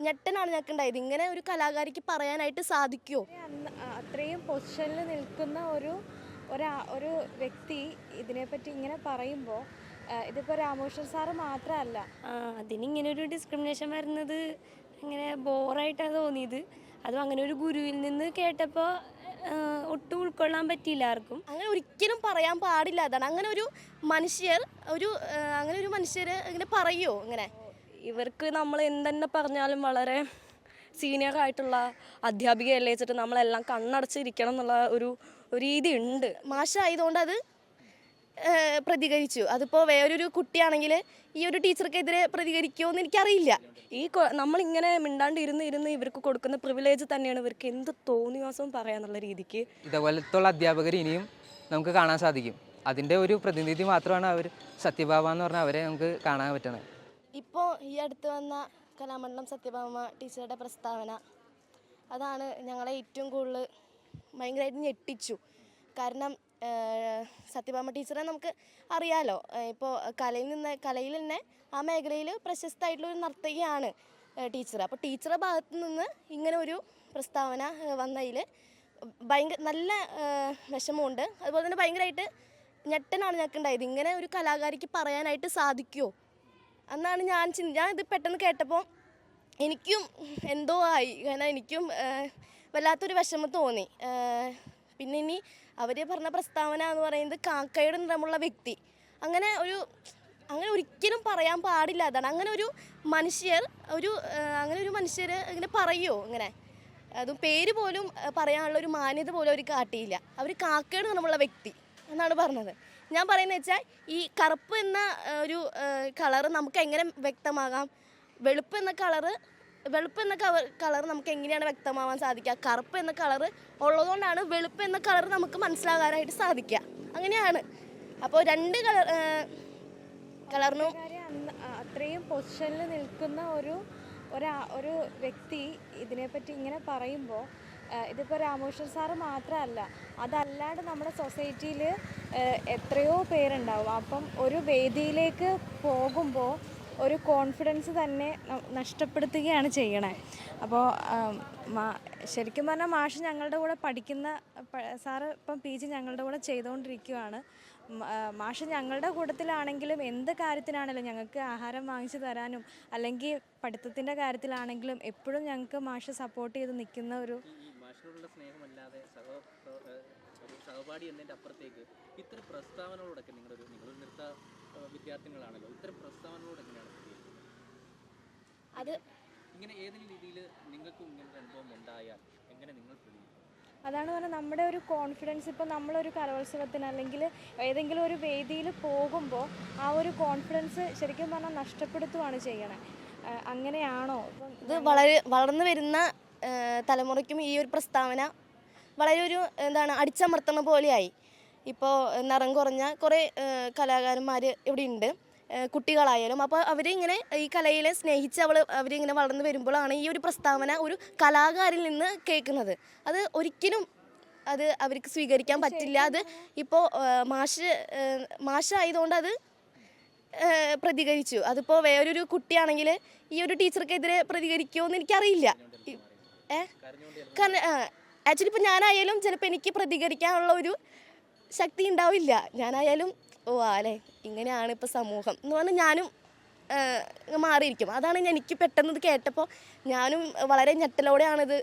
ഞെട്ടനാണ് ഞങ്ങൾക്ക് ഉണ്ടായത് ഇങ്ങനെ ഒരു കലാകാരിക്ക് പറയാനായിട്ട് സാധിക്കുമോ അത്രയും പൊസിഷനിൽ നിൽക്കുന്ന ഒരു ഒരാ ഒരു വ്യക്തി ഇതിനെപ്പറ്റി ഇങ്ങനെ പറയുമ്പോൾ ഇതിപ്പോൾ രാമകൃഷ്ണൻ സാറ് മാത്രമല്ല. ആ, അതിനിങ്ങനെ ഒരു ഡിസ്ക്രിമിനേഷൻ വരുന്നത് ഇങ്ങനെ ബോറായിട്ടാണ് തോന്നിയത്. അതും അങ്ങനെ ഒരു ഗുരുവിൽ നിന്ന് കേട്ടപ്പോൾ ഒട്ടും ഉൾക്കൊള്ളാൻ പറ്റിയില്ല ആർക്കും. അങ്ങനെ ഒരിക്കലും പറയാൻ പാടില്ല. അതാണ്. അങ്ങനെ ഒരു മനുഷ്യർ ഒരു അങ്ങനെ ഒരു മനുഷ്യർ ഇങ്ങനെ പറയുമോ ഇങ്ങനെ? ഇവർക്ക് നമ്മൾ എന്തെന്നെ പറഞ്ഞാലും വളരെ സീനിയർ ആയിട്ടുള്ള അധ്യാപികയല്ലേ വെച്ചിട്ട് നമ്മളെല്ലാം കണ്ണടച്ചിരിക്കണം എന്നുള്ള ഒരു രീതി ഉണ്ട് മാഷായതുകൊണ്ട് അത് പ്രതികരിച്ചു. അതിപ്പോൾ വേറൊരു കുട്ടിയാണെങ്കിൽ ഈ ഒരു ടീച്ചർക്കെതിരെ പ്രതികരിക്കുമോ എന്ന് എനിക്കറിയില്ല. ഈ നമ്മളിങ്ങനെ മിണ്ടാണ്ട് ഇരുന്ന് ഇരുന്ന് ഇവർക്ക് കൊടുക്കുന്ന പ്രിവിലേജ് തന്നെയാണ് ഇവർക്ക് എന്ത് തോന്നിവാസവും പറയാന്നുള്ള രീതിക്ക്. ഇതേപോലത്തുള്ള അധ്യാപകർ ഇനിയും നമുക്ക് കാണാൻ സാധിക്കും. അതിന്റെ ഒരു പ്രതിനിധി മാത്രമാണ് അവർ സത്യഭാമ എന്ന് പറഞ്ഞാൽ അവരെ നമുക്ക് കാണാൻ പറ്റണത്. ഇപ്പോൾ ഈ അടുത്ത് വന്ന കലാമണ്ഡലം സത്യഭാമ ടീച്ചറുടെ പ്രസ്താവന. അതാണ് ഞങ്ങളെ ഏറ്റവും കൂടുതൽ ഭയങ്കരമായിട്ട് ഞെട്ടിച്ചു. കാരണം സത്യഭാമ ടീച്ചറെ നമുക്ക് അറിയാലോ ഇപ്പോൾ കലയിൽ നിന്ന് കലയിൽ തന്നെ ആ മേഖലയിൽ പ്രശസ്തമായിട്ടുള്ള ഒരു നർത്തകിയാണ് ടീച്ചർ അപ്പോൾ ടീച്ചറുടെ ഭാഗത്തു നിന്ന് ഇങ്ങനെ ഒരു പ്രസ്താവന വന്നതിൽ ഭയങ്കര നല്ല വിഷമമുണ്ട്. അതുപോലെ തന്നെ ഭയങ്കരമായിട്ട് ഞെട്ടനാണ് ഞങ്ങൾക്ക് ഉണ്ടായത് ഇങ്ങനെ ഒരു കലാകാരിക്ക് പറയാനായിട്ട് സാധിക്കുമോ അന്നാണ് ഞാൻ ചിന്തി ഞാൻ ഇത് പെട്ടെന്ന് കേട്ടപ്പോൾ എനിക്കും എന്തോ ആയി. കാരണം എനിക്കും വല്ലാത്തൊരു വിഷമം തോന്നി. പിന്നെ ഇനി അവർ പറഞ്ഞ പ്രസ്താവന എന്ന് പറയുന്നത് കാക്കയുടെ നിറമുള്ള വ്യക്തി. അങ്ങനെ ഒരു അങ്ങനെ ഒരിക്കലും പറയാൻ പാടില്ല അതാണ്. അങ്ങനെ ഒരു മനുഷ്യർ ഒരു അങ്ങനെ ഒരു മനുഷ്യർ ഇങ്ങനെ പറയുമോ ഇങ്ങനെ? അതും പേര് പോലും പറയാനുള്ള ഒരു മാന്യത പോലും അവർ കാട്ടിയില്ല. അവർ കാക്കയുടെ നിറമുള്ള വ്യക്തി എന്നാണ് പറഞ്ഞത്. ഞാൻ പറയുന്നത് വെച്ചാൽ ഈ കറുപ്പ് എന്ന ഒരു കളറ് നമുക്ക് എങ്ങനെ വ്യക്തമാകാം? വെളുപ്പ് എന്ന കളറ് വെളുപ്പ് എന്ന കവർ കളർ നമുക്ക് എങ്ങനെയാണ് വ്യക്തമാവാൻ സാധിക്കുക? കറുപ്പ് എന്ന കളറ് ഉള്ളതുകൊണ്ടാണ് വെളുപ്പ് എന്ന കളർ നമുക്ക് മനസ്സിലാകാനായിട്ട് സാധിക്കുക. അങ്ങനെയാണ്. അപ്പോൾ രണ്ട് കളർ കളറിനും അത്രയും പൊസിഷനിൽ നിൽക്കുന്ന ഒരു ഒരു വ്യക്തി ഇതിനെപ്പറ്റി ഇങ്ങനെ പറയുമ്പോൾ ഇതിപ്പോൾ രാമകൃഷ്ണൻ സാറ് മാത്രമല്ല അതല്ലാണ്ട് നമ്മുടെ സൊസൈറ്റിയിൽ എത്രയോ പേരുണ്ടാവും. അപ്പം ഒരു വേദിയിലേക്ക് പോകുമ്പോൾ ഒരു കോൺഫിഡൻസ് തന്നെ നഷ്ടപ്പെടുത്തുകയാണ് ചെയ്യണേ. അപ്പോൾ ശരിക്കും പറഞ്ഞാൽ മാഷ് ഞങ്ങളുടെ കൂടെ പഠിക്കുന്ന സാറ് ഇപ്പം പി ജി ഞങ്ങളുടെ കൂടെ ചെയ്തുകൊണ്ടിരിക്കുകയാണ് മാഷ് ഞങ്ങളുടെ കൂട്ടത്തിലാണെങ്കിലും എന്ത് കാര്യത്തിനാണെങ്കിലും ഞങ്ങൾക്ക് ആഹാരം വാങ്ങിച്ചു തരാനും അല്ലെങ്കിൽ പഠിത്തത്തിന്റെ കാര്യത്തിലാണെങ്കിലും എപ്പോഴും ഞങ്ങൾക്ക് മാഷ് സപ്പോർട്ട് ചെയ്ത് നിൽക്കുന്ന ഒരു ഈ സ്നേഹമല്ലാതെ സഹ ഒരു സഹപാഠി എന്നതിന്റെ അപ്പുറത്തേക്ക് ഇത്തരം പ്രസ്താവനകളോടൊക്കെ നിങ്ങളൊരു നിങ്ങളൊരു നൃത്ത വിദ്യാർത്ഥികളാണല്ലോ ഇത്തരം പ്രസ്താവനകളോട് എങ്ങനെയാണ് പ്രതികരിക്കുന്നത്? അത് ഇങ്ങനെ ഏതെങ്കിലും രീതിയിൽ നിങ്ങൾക്കും ഇങ്ങനത്തെ അനുഭവം ഉണ്ടായാൽ എങ്ങനെ നിങ്ങൾ പ്രതികരിക്കും? അതാണ് പറഞ്ഞാൽ നമ്മുടെ ഒരു കോൺഫിഡൻസ് ഇപ്പോൾ നമ്മളൊരു കലോത്സവത്തിന് അല്ലെങ്കിൽ ഏതെങ്കിലും ഒരു വേദിയിൽ പോകുമ്പോൾ ആ ഒരു കോൺഫിഡൻസ് ശരിക്കും പറഞ്ഞാൽ നഷ്ടപ്പെടുത്തുകയാണ് ചെയ്യണേ. അങ്ങനെയാണോ? ഇത് വളരെ വളർന്നു വരുന്ന തലമുറയ്ക്കും ഈ ഒരു പ്രസ്താവന വളരെ ഒരു എന്താണ് അടിച്ചമർത്തണ പോലെയായി. ഇപ്പോൾ നിറം കുറഞ്ഞ കുറേ കലാകാരന്മാർ ഇവിടെ ഉണ്ട് കുട്ടികളായാലും അപ്പോൾ അവരിങ്ങനെ ഈ കലയിലെ സ്നേഹിച്ച് അവൾ അവരിങ്ങനെ വളർന്നു വരുമ്പോഴാണ് ഈ ഒരു പ്രസ്താവന ഒരു കലാകാരിൽ നിന്ന് കേൾക്കുന്നത്. അത് ഒരിക്കലും അത് അവർക്ക് സ്വീകരിക്കാൻ പറ്റില്ല. അത് ഇപ്പോൾ മാഷ് മാഷായതുകൊണ്ട് അത് പ്രതികരിച്ചു. അതിപ്പോൾ വേറൊരു കുട്ടിയാണെങ്കിൽ ഈ ഒരു ടീച്ചർക്കെതിരെ പ്രതികരിക്കുമോ എന്ന് എനിക്കറിയില്ല. കാരണം ആക്ച്വലി ഇപ്പം ഞാനായാലും ചിലപ്പോൾ എനിക്ക് പ്രതികരിക്കാനുള്ള ഒരു ശക്തി ഉണ്ടാവില്ല. ഞാനായാലും ഓ ആലേ ഇങ്ങനെയാണ് ഇപ്പോൾ സമൂഹം എന്ന് പറഞ്ഞാൽ ഞാനും മാറിയിരിക്കും. അതാണ് എനിക്ക് പെട്ടെന്ന് ഇത് കേട്ടപ്പോൾ ഞാനും വളരെ ഞെട്ടലോടെയാണിത്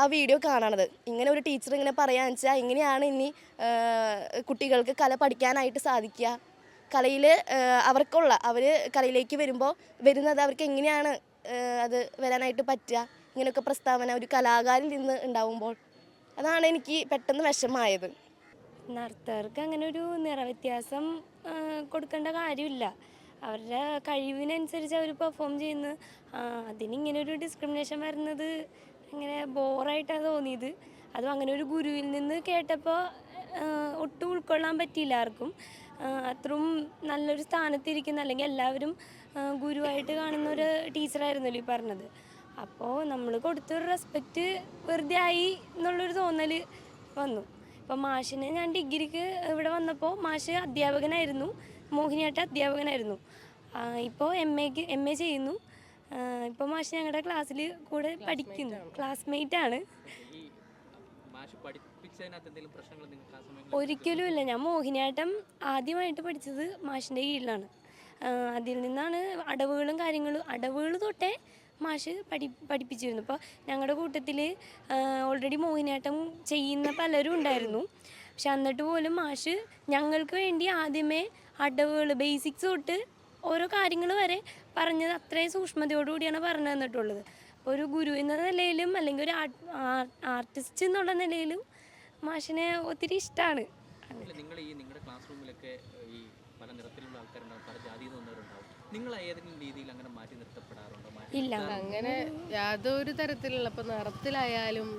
ആ വീഡിയോ കാണണത്. ഇങ്ങനെ ഒരു ടീച്ചർ ഇങ്ങനെ പറയാന്ന് വെച്ചാൽ എങ്ങനെയാണ് ഇനി കുട്ടികൾക്ക് കല പഠിക്കാനായിട്ട് സാധിക്കുക? കലയിൽ അവർക്കുള്ള അവർ കലയിലേക്ക് വരുമ്പോൾ വരുന്നത് അവർക്ക് എങ്ങനെയാണ് അത് വരാനായിട്ട് പറ്റുക? ഇങ്ങനെയൊക്കെ പ്രസ്താവന ഒരു കലാകാരിൽ നിന്ന് ഉണ്ടാവുമ്പോൾ അതാണ് എനിക്ക് പെട്ടെന്ന് വിഷമായത് നർത്തകർക്ക് അങ്ങനെ ഒരു നിറവ്യത്യാസം കൊടുക്കേണ്ട കാര്യമില്ല. അവരുടെ കഴിവിനനുസരിച്ച് അവർ പെർഫോം ചെയ്യുന്നു. അതിനിങ്ങനെ ഒരു ഡിസ്ക്രിമിനേഷൻ വരുന്നത് ഇങ്ങനെ ബോറായിട്ടാണ് തോന്നിയത്. അതും അങ്ങനെ ഒരു ഗുരുവിൽ നിന്ന് കേട്ടപ്പോൾ ഒട്ടും ഉൾക്കൊള്ളാൻ പറ്റിയില്ല ആർക്കും. അത്രയും നല്ലൊരു സ്ഥാനത്തിരിക്കുന്ന അല്ലെങ്കിൽ എല്ലാവരും ഗുരുവായിട്ട് കാണുന്ന ഒരു ടീച്ചറായിരുന്നല്ലോ ഈ പറഞ്ഞത്. അപ്പോൾ നമ്മൾ കൊടുത്തൊരു റെസ്പെക്റ്റ് വെറുതെ ആയി എന്നുള്ളൊരു തോന്നൽ വന്നു. ഇപ്പം മാഷിനെ ഞാൻ ഡിഗ്രിക്ക് ഇവിടെ വന്നപ്പോൾ മാഷ് അധ്യാപകനായിരുന്നു. മോഹിനിയാട്ട അധ്യാപകനായിരുന്നു. ഇപ്പോൾ എം എക്ക് എം എ ചെയ്യുന്നു. ഇപ്പോൾ മാഷ് ഞങ്ങളുടെ ക്ലാസ്സിൽ കൂടെ പഠിക്കുന്നു. ക്ലാസ്മേറ്റ് ആണ്. ഒരിക്കലും ഇല്ല. ഞാൻ മോഹിനിയാട്ടം ആദ്യമായിട്ട് പഠിച്ചത് മാഷിന്റെ കീഴിലാണ്. അതിൽ നിന്നാണ് അടവുകളും കാര്യങ്ങളും അടവുകൾ തൊട്ടേ മാഷ് പഠി പഠിപ്പിച്ചിരുന്നു. ഇപ്പോൾ ഞങ്ങളുടെ കൂട്ടത്തിൽ ഓൾറെഡി മോഹിനിയാട്ടം ചെയ്യുന്ന പലരും ഉണ്ടായിരുന്നു. പക്ഷെ എന്നിട്ട് പോലും മാഷ് ഞങ്ങൾക്ക് വേണ്ടി ആദ്യമേ അടവുകൾ ബേസിക്സ് തൊട്ട് ഓരോ കാര്യങ്ങൾ വരെ പറഞ്ഞത് അത്രയും സൂക്ഷ്മതയോടുകൂടിയാണ് പറഞ്ഞു തന്നിട്ടുള്ളത്. അപ്പോൾ ഒരു ഗുരു എന്ന നിലയിലും അല്ലെങ്കിൽ ഒരു ആർട്ടിസ്റ്റ് എന്നുള്ള നിലയിലും മാഷിനെ ഒത്തിരി ഇഷ്ടമാണ് നിങ്ങൾ ഈ നിങ്ങളുടെ ക്ലാസ് റൂമിലൊക്കെ ഈ പല നിറത്തിലുള്ള ആൾക്കാരുണ്ടാവും പല ജാതിയിൽ നിന്നവരുണ്ടാവും. നിങ്ങൾ ഏതെങ്കിലും രീതിയിൽ അങ്ങനെ മാറ്റി നിർത്തി ഇല്ല. അങ്ങനെ യാതൊരു തരത്തിലുള്ള ഇപ്പൊ നിറത്തിലായാലും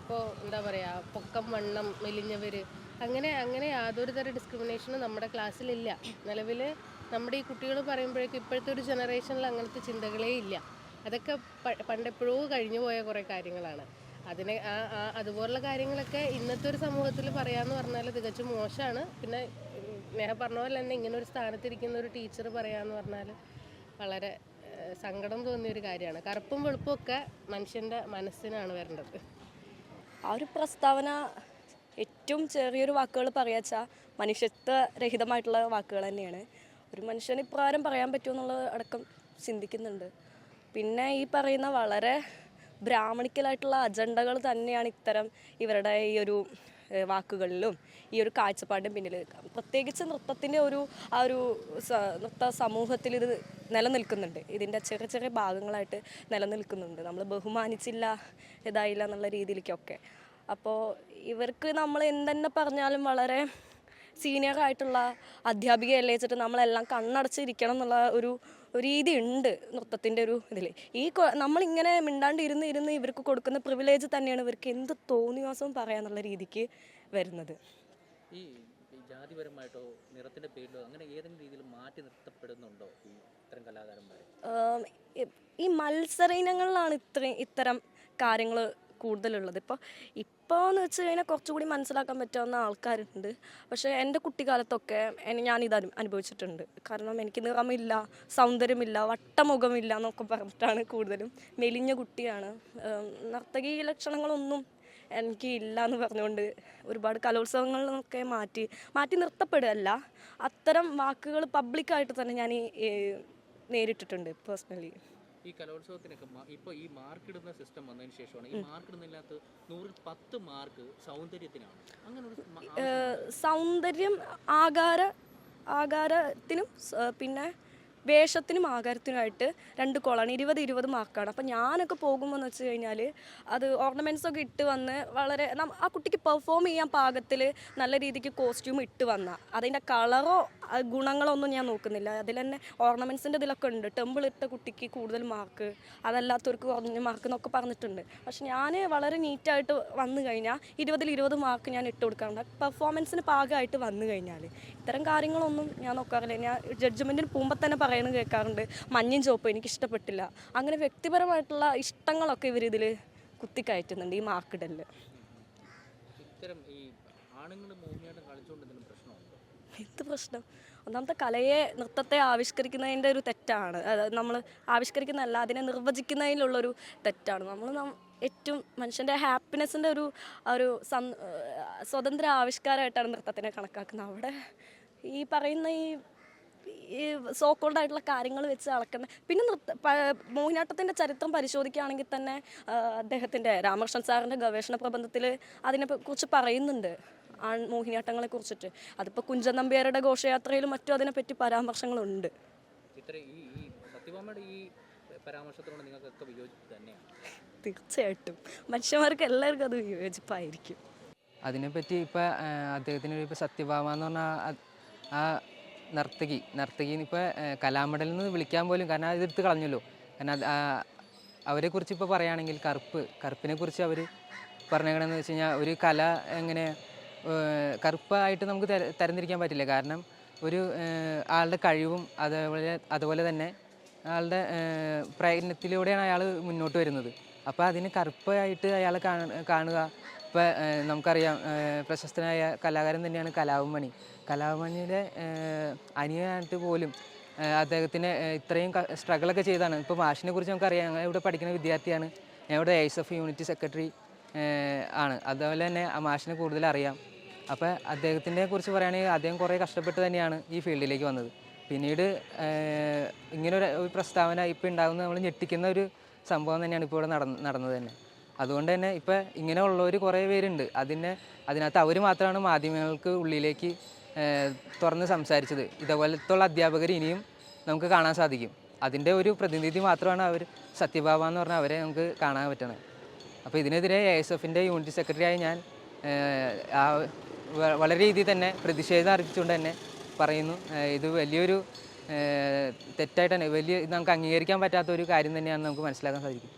ഇപ്പോൾ എന്താ പറയാ പൊക്കം വണ്ണം മെലിഞ്ഞവര് അങ്ങനെ അങ്ങനെ യാതൊരു തരം ഡിസ്ക്രിമിനേഷനും നമ്മുടെ ക്ലാസ്സിലില്ല നിലവിൽ നമ്മുടെ ഈ കുട്ടികൾ പറയുമ്പോഴേക്കും ഇപ്പോഴത്തെ ഒരു ജനറേഷനിൽ അങ്ങനത്തെ ചിന്തകളേ ഇല്ല. അതൊക്കെ പണ്ട് പണ്ടെപ്പോഴോ കഴിഞ്ഞു പോയ കുറേ കാര്യങ്ങളാണ്. അതിനെ അതുപോലുള്ള കാര്യങ്ങളൊക്കെ ഇന്നത്തെ ഒരു സമൂഹത്തിൽ പറയാന്ന് പറഞ്ഞാൽ തികച്ചും മോശമാണ് പിന്നെ നേഹ പറഞ്ഞ പോലെ തന്നെ ഇങ്ങനെ ഒരു സ്ഥാനത്തിരിക്കുന്ന ഒരു ടീച്ചർ പറയാന്ന് പറഞ്ഞാൽ വളരെ സങ്കടം തോന്നിയ ഒരു കാര്യമാണ്. കറുപ്പും വെളുപ്പും ഒക്കെ മനുഷ്യന്റെ മനസ്സിനാണ് വരേണ്ടത്. ആ ഒരു പ്രസ്താവന ഏറ്റവും ചെറിയൊരു വാക്കുകൾ പറയാച്ചാൽ മനുഷ്യത്വരഹിതമായിട്ടുള്ള വാക്കുകൾ തന്നെയാണ്. ഒരു മനുഷ്യന് ഇപ്രകാരം പറയാൻ പറ്റുമെന്നുള്ളത് അടക്കം ചിന്തിക്കുന്നുണ്ട്. പിന്നെ ഈ പറയുന്ന വളരെ ബ്രാഹ്മണിക്കലായിട്ടുള്ള അജണ്ടകൾ തന്നെയാണ് ഇത്തരം ഇവരുടെ ഈ ഒരു വാക്കുകളിലും ഈ ഒരു കാഴ്ചപ്പാടിന്റെ പിന്നിൽ പ്രത്യേകിച്ച് നൃത്തത്തിന്റെ ഒരു ആ ഒരു നൃത്ത സമൂഹത്തിൽ ഇത് നിലനിൽക്കുന്നുണ്ട്. ഇതിന്റെ ചെറിയ ചെറിയ ഭാഗങ്ങളായിട്ട് നിലനിൽക്കുന്നുണ്ട്. നമ്മൾ ബഹുമാനിച്ചില്ല ഇതായില്ല എന്നുള്ള രീതിയിലേക്കൊക്കെ. അപ്പോൾ ഇവർക്ക് നമ്മൾ എന്തെന്നെ പറഞ്ഞാലും വളരെ സീനിയർ ആയിട്ടുള്ള അധ്യാപികയല്ലേ വെച്ചിട്ട് നമ്മളെല്ലാം കണ്ണടച്ചിരിക്കണം എന്നുള്ള ഒരു ഒരു രീതി ഉണ്ട് നൃത്തത്തിന്റെ ഒരു ഇതിൽ ഈ നമ്മളിങ്ങനെ മിണ്ടാണ്ട് ഇരുന്ന് ഇരുന്ന് ഇവർക്ക് കൊടുക്കുന്ന പ്രിവിലേജ് തന്നെയാണ് ഇവർക്ക് എന്ത് തോന്നിവാസവും പറയാന്നുള്ള രീതിക്ക് വരുന്നത്. ഈ ജാതിപരമായിട്ടോ നിറത്തിന്റെ പേരിലോ അങ്ങനെ ഏതെങ്കിലും രീതിയിൽ മാറ്റി നിർത്തപ്പെടുന്നുണ്ടോ ഇത്തരം കലാകാരന്മാരെ? ഈ മത്സര ഇനങ്ങളിലാണ് ഇത്രയും ഇത്തരം കാര്യങ്ങൾ കൂടുതലുള്ളത്. ഇപ്പോൾ എന്ന് വെച്ച് കഴിഞ്ഞാൽ കുറച്ചുകൂടി മനസ്സിലാക്കാൻ പറ്റാവുന്ന ആൾക്കാരുണ്ട്. പക്ഷേ എന്റെ കുട്ടിക്കാലത്തൊക്കെ ഞാനിത് അനു അനുഭവിച്ചിട്ടുണ്ട്. കാരണം എനിക്ക് നിറമില്ല സൗന്ദര്യമില്ല വട്ടമുഖമില്ല എന്നൊക്കെ പറഞ്ഞിട്ടാണ് കൂടുതലും. മെലിഞ്ഞ കുട്ടിയാണ്. നർത്തകി ലക്ഷണങ്ങളൊന്നും എനിക്ക് ഇല്ല എന്ന് പറഞ്ഞുകൊണ്ട് ഒരുപാട് കലോത്സവങ്ങളിലൊക്കെ മാറ്റി മാറ്റി നിർത്തപ്പെടുകയല്ല. അത്തരം വാക്കുകൾ പബ്ലിക്കായിട്ട് തന്നെ ഞാൻ നേരിട്ടിട്ടുണ്ട് പേഴ്സണലി ഈ കലോത്സവത്തിനൊക്കെ ഇപ്പോൾ ഇപ്പൊ ഈ മാർക്ക് ഇടുന്ന സിസ്റ്റം വന്നതിന് ശേഷമാണ് ഈ മാർക്ക് ഇടുന്നതിനകത്ത് നൂറിൽ പത്ത് മാർക്ക് സൗന്ദര്യത്തിനാണ്. അങ്ങനെ ഒരു സൗന്ദര്യം ആകാര ആകാരത്തിനും പിന്നെ വേഷത്തിനും ആകാരത്തിനുമായിട്ട് രണ്ട് കോളാണ്. ഇരുപത് ഇരുപത് മാർക്കാണ് അപ്പം ഞാനൊക്കെ പോകുമ്പോൾ എന്ന് വെച്ച് കഴിഞ്ഞാൽ അത് ഓർണമെന്റ്സ് ഒക്കെ ഇട്ട് വന്ന് വളരെ ആ കുട്ടിക്ക് പെർഫോം ചെയ്യാൻ പാകത്തിൽ നല്ല രീതിക്ക് കോസ്റ്റ്യൂം ഇട്ട് വന്ന. അതിന്റെ കളറോ ആ ഗുണങ്ങളോ ഒന്നും ഞാൻ നോക്കുന്നില്ല. അതിൽ തന്നെ ഓർണമെന്റ്സിന്റെ ഇതിലൊക്കെ ഉണ്ട്. ടെമ്പിൾ ഇട്ട കുട്ടിക്ക് കൂടുതൽ മാർക്ക് അതല്ലാത്തവർക്ക് കുറഞ്ഞ മാർക്ക് എന്നൊക്കെ പറഞ്ഞിട്ടുണ്ട്. പക്ഷെ ഞാൻ വളരെ നീറ്റായിട്ട് വന്നു കഴിഞ്ഞാൽ ഇരുപതിൽ ഇരുപത് മാർക്ക് ഞാൻ ഇട്ട് കൊടുക്കാറുണ്ട്. പെർഫോമൻസിന് പാകമായിട്ട് വന്നു കഴിഞ്ഞാൽ ഇത്തരം കാര്യങ്ങളൊന്നും ഞാൻ നോക്കാറില്ല. ഞാൻ ജഡ്ജ്മെന്റിന് പോകുമ്പോൾ തന്നെ പറയുന്നത് കേൾക്കാറുണ്ട്. മഞ്ഞയും ചുവപ്പും എനിക്ക് ഇഷ്ടപ്പെട്ടില്ല അങ്ങനെ വ്യക്തിപരമായിട്ടുള്ള ഇഷ്ടങ്ങളൊക്കെ ഇവരിതിൽ കുത്തിക്കയറ്റുന്നുണ്ട് ഈ മാർക്കിടലിൽ ഇത്തരം ഈ ആണുങ്ങൾ മോഹിനിയാട്ടം എന്ത് പ്രശ്നം? ഒന്നാമത്തെ കലയെ നൃത്തത്തെ ആവിഷ്കരിക്കുന്നതിന്റെ ഒരു തെറ്റാണ്. നമ്മൾ ആവിഷ്കരിക്കുന്നതല്ല അതിനെ നിർവചിക്കുന്നതിലുള്ളൊരു തെറ്റാണ്. നമ്മൾ ഏറ്റവും മനുഷ്യന്റെ ഹാപ്പിനെസ്സിന്റെ ഒരു ഒരു സ്വതന്ത്ര ആവിഷ്കാരമായിട്ടാണ് നൃത്തത്തിനെ കണക്കാക്കുന്നത്. അവിടെ ഈ പറയുന്ന ഈ ഈ സോക്കോൾഡായിട്ടുള്ള കാര്യങ്ങൾ വെച്ച് അളക്കുന്ന പിന്നെ നൃത്ത മോഹിനാട്ടത്തിന്റെ ചരിത്രം പരിശോധിക്കുകയാണെങ്കിൽ തന്നെ അദ്ദേഹത്തിന്റെ രാമകൃഷ്ണൻ സാറിന്റെ ഗവേഷണ പ്രബന്ധത്തിൽ അതിനെ കുറിച്ച് പറയുന്നുണ്ട്. ആൺ മോഹിനിയാട്ടങ്ങളെ കുറിച്ചിട്ട്. അതിപ്പോൾ കുഞ്ചൻ നമ്പ്യാരുടെ ഘോഷയാത്രയിലും മറ്റും അതിനെപ്പറ്റി പരാമർശങ്ങളുണ്ട്. തീർച്ചയായിട്ടും. മനുഷ്യന്മാർക്ക് എല്ലാവർക്കും അത് വിയോജിപ്പായിരിക്കും. അതിനെപ്പറ്റി ഇപ്പോൾ അദ്ദേഹത്തിന് ഇപ്പോൾ സത്യഭാമ എന്ന് പറഞ്ഞ ആ- നർത്തകി നർത്തകി ഇപ്പോൾ കലാമണ്ഡലിൽ നിന്ന് വിളിക്കാൻ പോലും കാരണം അത് എടുത്ത് കളഞ്ഞല്ലോ. കാരണം അവരെ കുറിച്ച് അവരെക്കുറിച്ച് ഇപ്പോൾ പറയുകയാണെങ്കിൽ കറുപ്പ് കറുപ്പിനെ കുറിച്ച് അവർ പറഞ്ഞേക്കണമെന്ന് വെച്ച് കഴിഞ്ഞാൽ ഒരു കല എങ്ങനെ കറുപ്പായിട്ട് നമുക്ക് തര തരംതിരിക്കാൻ പറ്റില്ല. കാരണം ഒരു ആളുടെ കഴിവും അതേപോലെ അതുപോലെ തന്നെ ആളുടെ പ്രയത്നത്തിലൂടെയാണ് അയാൾ മുന്നോട്ട് വരുന്നത്. അപ്പോൾ അതിന് കറുപ്പായിട്ട് അയാളെ കാണ- കാണുക. ഇപ്പോൾ നമുക്കറിയാം പ്രശസ്തനായ കലാകാരൻ തന്നെയാണ് കലാഭമണി കലാഭമണിയുടെ അനിയനായിട്ട് പോലും അദ്ദേഹത്തിന് ഇത്രയും സ്ട്രഗിളൊക്കെ ചെയ്താണ്. ഇപ്പോൾ മാഷിനെ കുറിച്ച് നമുക്കറിയാം ഞങ്ങൾ ഇവിടെ പഠിക്കുന്ന വിദ്യാർത്ഥിയാണ്. ഞാൻ ഇവിടെ എഫ് യൂണിറ്റ് സെക്രട്ടറി ആണ്. അതുപോലെ തന്നെ ആ മാഷിനെ കൂടുതൽ അറിയാം അപ്പോൾ അദ്ദേഹത്തിനെ കുറിച്ച് പറയുകയാണെങ്കിൽ അദ്ദേഹം കുറേ കഷ്ടപ്പെട്ട് തന്നെയാണ് ഈ ഫീൽഡിലേക്ക് വന്നത്. പിന്നീട് ഇങ്ങനെ ഒരു പ്രസ്താവന ഇപ്പോൾ ഉണ്ടാകുന്ന നമ്മൾ ഞെട്ടിക്കുന്ന ഒരു സംഭവം തന്നെയാണ് ഇപ്പോൾ ഇവിടെ നടന്ന് നടന്നത് തന്നെ. അതുകൊണ്ട് തന്നെ ഇപ്പോൾ ഇങ്ങനെ ഉള്ളവർ കുറേ പേരുണ്ട്. അതിനെ അതിനകത്ത് അവർ മാത്രമാണ് മാധ്യമങ്ങൾക്ക് ഉള്ളിലേക്ക് തുറന്ന് സംസാരിച്ചത്. ഇതേപോലത്തുള്ള അധ്യാപകർ ഇനിയും നമുക്ക് കാണാൻ സാധിക്കും. അതിന്റെ ഒരു പ്രതിനിധി മാത്രമാണ് അവർ സത്യഭാമ എന്ന് പറഞ്ഞാൽ അവരെ നമുക്ക് കാണാൻ പറ്റണത്. അപ്പോൾ ഇതിനെതിരെ എ എസ് എഫിന്റെ യൂണിറ്റ് സെക്രട്ടറിയായി ഞാൻ ആ വളരെ രീതിയിൽ തന്നെ പ്രതിഷേധം അറിയിച്ചുകൊണ്ട് തന്നെ പറയുന്നു. ഇത് വലിയൊരു തെറ്റായിട്ട് തന്നെ വലിയ നമുക്ക് അംഗീകരിക്കാൻ പറ്റാത്ത ഒരു കാര്യം തന്നെയാണ് നമുക്ക് മനസ്സിലാക്കാൻ സാധിക്കും.